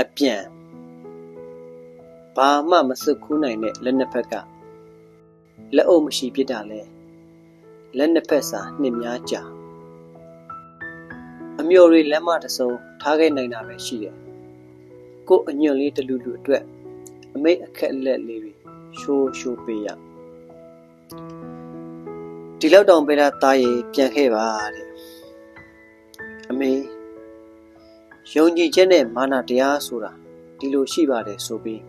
အပြန်ဘာမှမစွတ်ခူးနိုင်တဲ့လက်နှစ်ဖက်ကလက်အုပ်မရှိဖြစ်တာလဲလက်နှစ်ဖက်စာနှစ်များကြာအမျိုးတွေလက်မတစ်စုံထားခဲ့နိုင်တာပဲရှိတယ်ကို့အညွန့်လေးတလူလူအတွက်အမိတ်အခက်အလက်လေးတွေရှိုးရှိုးပေးရဒီလောက်တောင်ပေးတာတားရပြန်ခဲ့ပါတဲ့အမေ ယုံကြည်ချက်နဲ့မာနတရားဆိုတာဒီလိုရှိပါတယ်ဆိုပြီး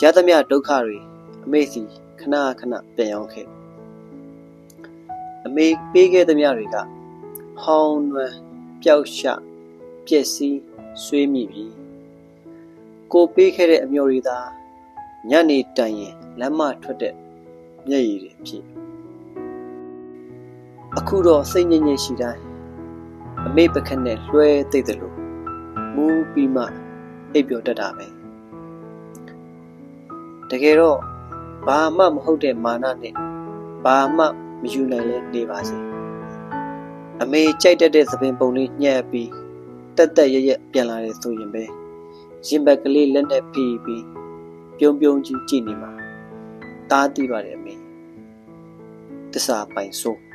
ရသမျှဒုက္ခတွေအမေစီခဏခဏပြန်ရောက်ခဲ့အမေပေးခဲ့သမျှတွေကဟောင်းနွမ်းပျောက်ရှပျက်စီးဆွေးမိပြီကိုပေးခဲ့တဲ့အမျိုးတွေသာညနေတိုင်ရင်လမ်းမထွက်တဲ့မျက်ရည်တွေဖြစ်အခုတော့စိတ်ညစ်ညစ်ရှိတိုင်းအ မေပခက်နဲ့လွှဲသိပ်တယ်လို့မူးပြီးမှအိပ်ပျော်တတ်တာပဲတကယ်တော့ဘာမှမဟုတ်တဲ့မာနနဲ့ဘာမှမယူနိုင်လဲနေပါစေအမေကြိုက်တတ်တဲ့သပင်ပုံလေးညှက်ပြီးတက်တက်ရရက်ပြန်လာတယ်ဆိုရင်ပဲရင်ဘက်ကလေးလက်နဲ့ဖိပြီးပြုံးပြုံးကြီးကြည့်နေမှာတားသိပါတယ်အမေတစ္ဆာပိုင်စိုး